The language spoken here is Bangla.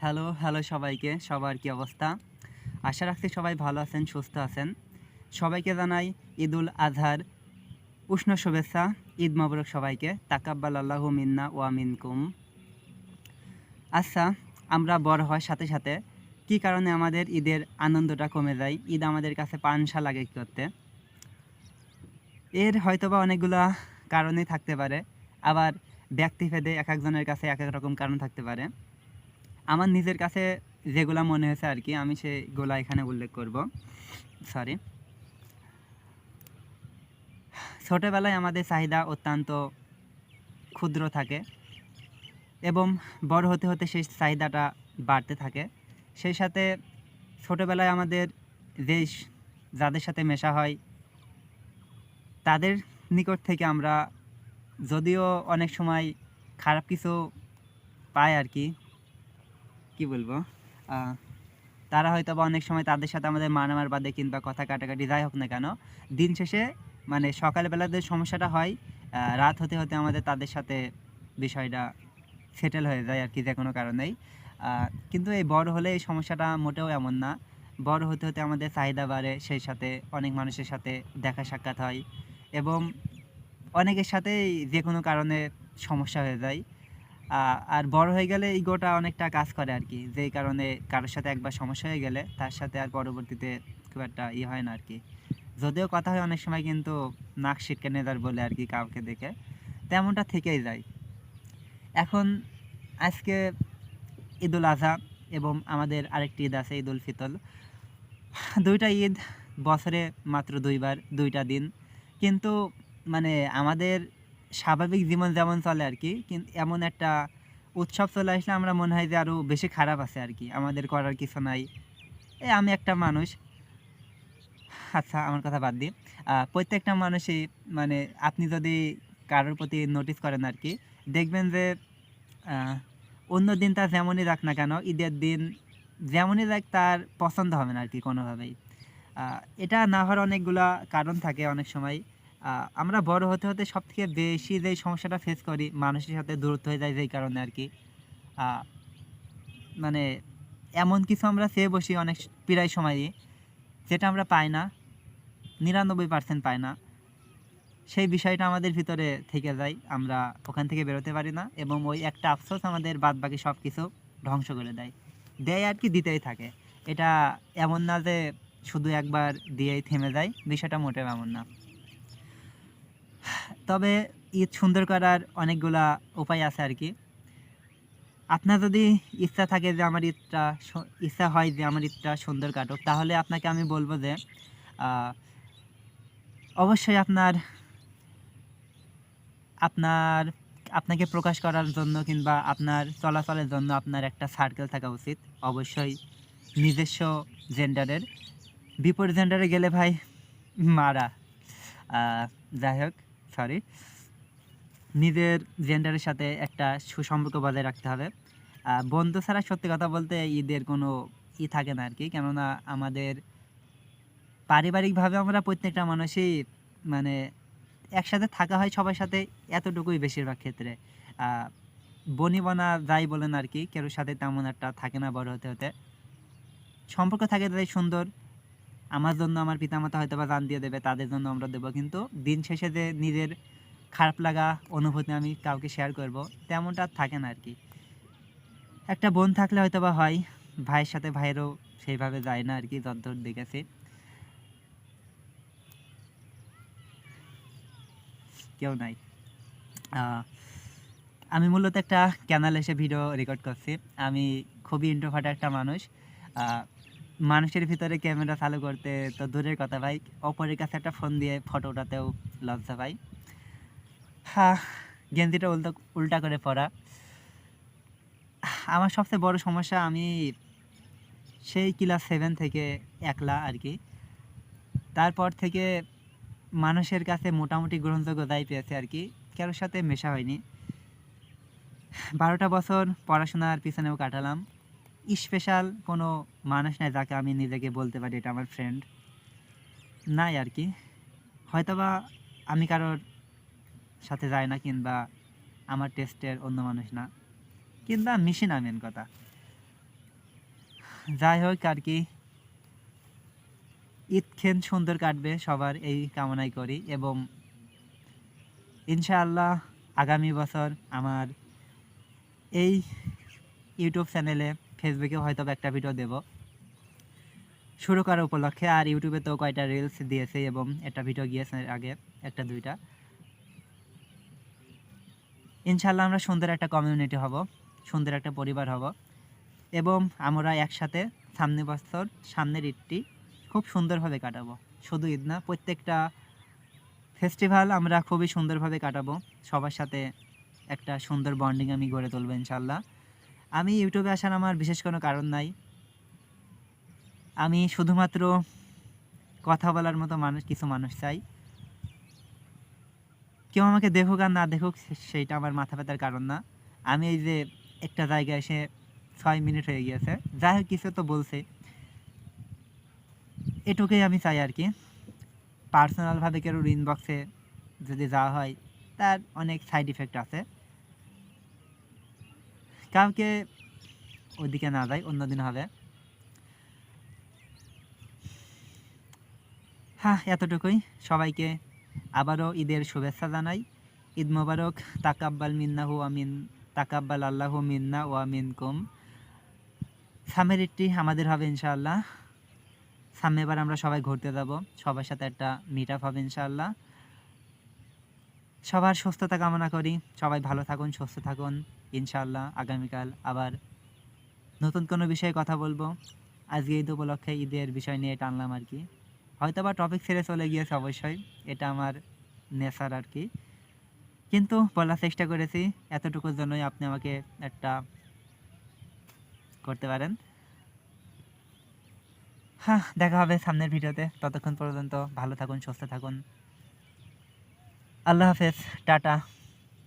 হ্যালো হ্যালো সবাইকে। সবার কি অবস্থা? আশা রাখছি সবাই ভালো আছেন, সুস্থ আছেন। সবাইকে জানাই ঈদুল আজহার উষ্ণ শুভেচ্ছা, ঈদ মবরক সবাইকে। তাকাব্বাল আল্লাহ মিন্না ও মিনকুম। আচ্ছা আমরা বড় হওয়ার সাথে সাথে কি কারণে আমাদের ঈদের আনন্দটা কমে যায়? ঈদ আমাদের কাছে পানসা লাগে করতে? এর হয়তোবা অনেকগুলা কারণেই থাকতে পারে। আবার ব্যক্তিভেদে এক একজনের কাছে এক এক রকম কারণ থাকতে পারে। আমার নিজের কাছে যেগুলা মনে হয়েছে আর কি, আমি সেগুলা এখানে উল্লেখ করব। সরি ছোটোবেলায় আমাদের চাহিদা অত্যন্ত ক্ষুদ্র থাকে এবং বড় হতে হতে সেই চাহিদাটা বাড়তে থাকে। সেই সাথে ছোটোবেলায় আমাদের যে যাদের সাথে মেশা হয়, তাদের নিকট থেকে আমরা যদিও অনেক সময় খারাপ কিছু পাই আর কি কি বলব? তারা হয়তো বা অনেক সময় তাদের সাথে আমাদের মারামার বাদে কিংবা কথা কাটাকাটি যাই হোক না কেন, দিন শেষে মানে সকালবেলা যে সমস্যাটা হয় রাত হতে হতে আমাদের তাদের সাথে বিষয়টা সেটেল হয়ে যায় আর কি যে কোনো কারণেই। কিন্তু এই বড় হলে এই সমস্যাটা মোটেও এমন না। বড় হতে হতে আমাদের চাহিদা বাড়ে, সেই সাথে অনেক মানুষের সাথে দেখা সাক্ষাৎ হয় এবং অনেকের সাথেই যে কোনো কারণে সমস্যা হয়ে যায়। আর বড় হয়ে গেলে ইগোটা অনেকটা কাজ করে আর কি। যেই কারণে কারোর সাথে একবার সমস্যা হয়ে গেলে তার সাথে আর পরবর্তীতে খুব একটা ই হয় না আর কি। যদিও কথা হয় অনেক সময় কিন্তু নাক সিটকে নেদার বলে আর কি কাউকে দেখে। তেমনটা থেকেই যায়। এখন আজকে ঈদুল আজহা এবং আমাদের আরেকটি ঈদ আছে ঈদুল ফিতর। দুইটা ঈদ বছরে মাত্র দুইবার, দুইটা দিন। কিন্তু মানে আমাদের স্বাভাবিক জীবন যেমন চলে আর কি কিন্তু এমন একটা উৎসব চলে আসলে আমরা মনে হয় যে আরও বেশি খারাপ আছে আর কি, আমাদের করার কিছু নাই। এ আমি একটা মানুষ। আচ্ছা আমার কথা বাদ দিই। প্রত্যেকটা মানুষই মানে আপনি যদি কারোর প্রতি নোটিস করেন আর কি, দেখবেন যে অন্য দিন তার যেমনই রাখ না কেন, ঈদের দিন যেমনই রাখ তার পছন্দ হবে না আর কি কোনোভাবেই। এটা না হওয়ার অনেকগুলা কারণ থাকে অনেক সময়। আমরা বড় হতে হতে সব থেকে বেশি যেই সমস্যাটা ফেস করি, মানুষের সাথে দূরত্ব হয়ে যায় যেই কারণে আর কি মানে এমন কিছু আমরা চেয়ে বসি অনেক প্রায় সময়ই যেটা আমরা পাই না, নিরানব্বই পার্সেন্ট পাই না। সেই বিষয়টা আমাদের ভিতরে থেকে যায়, আমরা ওখান থেকে বেরোতে পারি না এবং ওই একটা আফসোস আমাদের বাদ বাকি সব কিছু ধ্বংস করে দেয়। দেয় আর কি দিতেই থাকে। এটা এমন না যে শুধু একবার দিয়েই থেমে যায়, বিষয়টা মোটেও এমন না। তবে ঈদ সুন্দর করার অনেকগুলা উপায় আছে আর কি। আপনার যদি ইচ্ছা থাকে যে আমার ঈদটা ইচ্ছা হয় যে আমার ঈদটা সুন্দর কাটুক, তাহলে আপনাকে আমি বলব যে অবশ্যই আপনার আপনার, আপনাকে প্রকাশ করার জন্য কিংবা আপনার চলাচলের জন্য আপনার একটা সার্কেল থাকা উচিত। অবশ্যই নিজস্ব জেন্ডারের বিপরীত জেন্ডারে গেলে ভাই, মারা। যাই হোক। সরি নিজের জেন্ডারের সাথে একটা সুসম্পর্ক বজায় রাখতে হবে। বন্ধু ছাড়া সত্যি কথা বলতে ঈদের কোনো ই থাকে না আর কি কেননা আমাদের পারিবারিকভাবে আমরা প্রত্যেকটা মানুষই মানে একসাথে থাকা হয় সবার সাথে এতটুকুই বেশিরভাগ ক্ষেত্রে। বনিবনা যাই বলেন আর কি কেউ সাথে তেমন একটা থাকে না বড় হতে হতে। সম্পর্ক থাকে তাই সুন্দর। আমার জন্য আমার পিতামাতা হয়তো বা জান দিয়ে দেবে, তাদের জন্য আমরা দেবো। কিন্তু দিন শেষে যে নিজের খারাপ লাগা অনুভূতি আমি কাউকে শেয়ার করব, তেমনটা থাকে না আর কি একটা বোন থাকলে হয়তো বা হয়, ভাইয়ের সাথে ভাইয়েরও সেইভাবে যায় না আর কি যতদূর দেখেছি। কেউ নাই। আমি মূলত একটা ক্যানাল এসে ভিডিও রেকর্ড করছি। আমি খুবই ইন্ট্রোভার্ট একটা মানুষ। মানুষের ভিতরে ক্যামেরা চালু করতে তো দূরের কথা ভাই। অপরের কাছে একটা ফোন দিয়ে ফটো ওঠাতেও লজ্জা ভাই। হ্যাঁ গেঞ্জিটা উল্টো, উল্টা করে পড়া আমার সবচেয়ে বড় সমস্যা আমি সেই ক্লাস সেভেন থেকে একলা আর কি। তারপর থেকে মানুষের কাছে মোটামুটি গ্রহণযোগ্যতাই পেয়েছে আর কি। কারোর সাথে মেশা হয়নি। বারোটা বছর পড়াশোনার পিছনেও কাটালাম। স্পেশাল কোনো মানুষ নাই যাকে আমি নিজেকে বলতে পারি এটা আমার ফ্রেন্ড নাই আর কি। হয়তোবা আমি কারোর সাথে যাই না কিংবা আমার টেস্টের অন্য মানুষ না। কিংবা মিশি না মেন কথা। যাই হোক আর কি। ঈদ খেন সুন্দর কাটবে, সবার এই কামনাই করি এবং ইনশাআল্লাহ আগামী বছর আমার এই ইউটিউব চ্যানেলে ফেসবুকে হয়তো একটা ভিডিও দেব। শুরু করার উপলক্ষে, আর ইউটিউবে তো কয়টা রিলস দিয়েছে এবং একটা ভিডিও গিয়েছে আগে, একটা, দুইটা। ইনশাল্লাহ আমরা সুন্দর একটা কমিউনিটি হব, সুন্দর একটা পরিবার হব এবং আমরা একসাথে সামনে বছর সামনের ঈদটি খুব সুন্দরভাবে কাটাবো। শুধু ঈদ না, প্রত্যেকটা ফেস্টিভ্যাল আমরা খুবই সুন্দরভাবে কাটাবো। সবার সাথে একটা সুন্দর বন্ডিং আমি গড়ে তুলবো ইনশাল্লাহ আমি ইউটিউবে আসার আমার বিশেষ কোনো কারণ নাই। আমি শুধুমাত্র কথা বলার মতো মানুষ, কিছু মানুষ চাই। কেউ আমাকে দেখুক আর না দেখুক সেইটা আমার মাথা ব্যথার কারণ না। আমি এই যে একটা জায়গায় এসে ছয় মিনিট হয়ে গিয়েছে। যাই হোক, কিছু তো বলছে। এটুকুই আমি চাই আর কি। পার্সোনালভাবে কেউ ইনবক্সে যদি যাওয়া হয়, তার অনেক সাইড ইফেক্ট আছে। কাউকে ওইদিকে না যায় অন্যদিন হবে। হ্যাঁ এতটুকুই। সবাইকে আবারও ঈদের শুভেচ্ছা জানাই। ঈদ মোবারক। তাকাব্বাল মিন্নাহু আমিন তাকাব্বাল আল্লাহু মিন্না ও আমিন কুম সামের ঈদটি আমাদের হবে ইনশাআল্লাহ। সামনে এবার আমরা সবাই ঘুরতে যাব। সবার সাথে একটা মিট আপ হবে ইনশাআল্লাহ। সবার সুস্থতা কামনা করি। সবাই ভালো থাকুন, সুস্থ থাকুন। ইনশাআল্লাহ আগামীকাল আবার নতুন কোনো বিষয়ে কথা বলব। আজকে ঈদ উপলক্ষে ঈদের বিষয় নিয়ে টানলাম আর কি। হয়তো বা টপিক ছেড়ে চলে গিয়েছে অবশ্যই, এটা আমার নেচার আর কি। কিন্তু বলার চেষ্টা করেছি, এতটুকুর জন্যই আপনি আমাকে একটা করতে পারেন। হ্যাঁ দেখা হবে সামনের ভিডিওতে। ততক্ষণ পর্যন্ত ভালো থাকুন, সুস্থ থাকুন। আল্লাহ হাফেজ, টাটা।